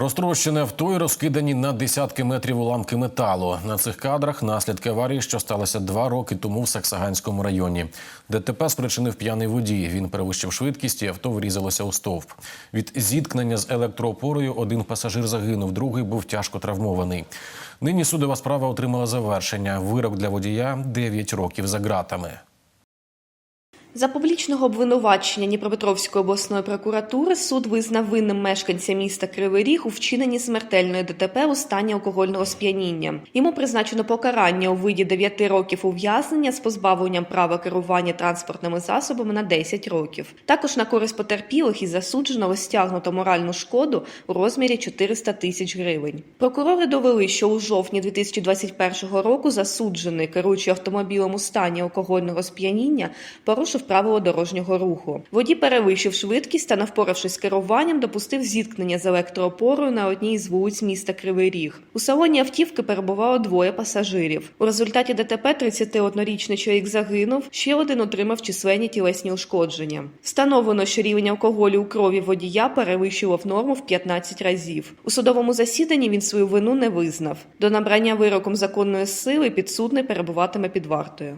Розтрощене авто і розкидані на десятки метрів уламки металу. На цих кадрах наслідки аварії, що сталося два роки тому в Саксаганському районі. ДТП спричинив п'яний водій. Він перевищив швидкість і авто врізалося у стовп. Від зіткнення з електроопорою один пасажир загинув, другий був тяжко травмований. Нині судова справа отримала завершення. Вирок для водія 9 років за ґратами. За публічного обвинувачення Дніпропетровської обласної прокуратури суд визнав винним мешканця міста Кривий Ріг у вчиненні смертельної ДТП у стані алкогольного сп'яніння. Йому призначено покарання у виді 9 років ув'язнення з позбавленням права керування транспортними засобами на 10 років. Також на користь потерпілих і засудженого стягнуто моральну шкоду у розмірі 400 тисяч гривень. Прокурори довели, що у жовтні 2021 року засуджений, керуючи автомобілем у стані алкогольного сп'яніння, порушив правила дорожнього руху. Водій перевищив швидкість та, навпоравшись з керуванням, допустив зіткнення з електроопорою на одній із вулиць міста Кривий Ріг. У салоні автівки перебувало двоє пасажирів. У результаті ДТП 31-річний чоловік загинув, ще один отримав численні тілесні ушкодження. Встановлено, що рівень алкоголю у крові водія перевищував норму в 15 разів. У судовому засіданні він свою вину не визнав. До набрання вироком законної сили підсудний перебуватиме під вартою.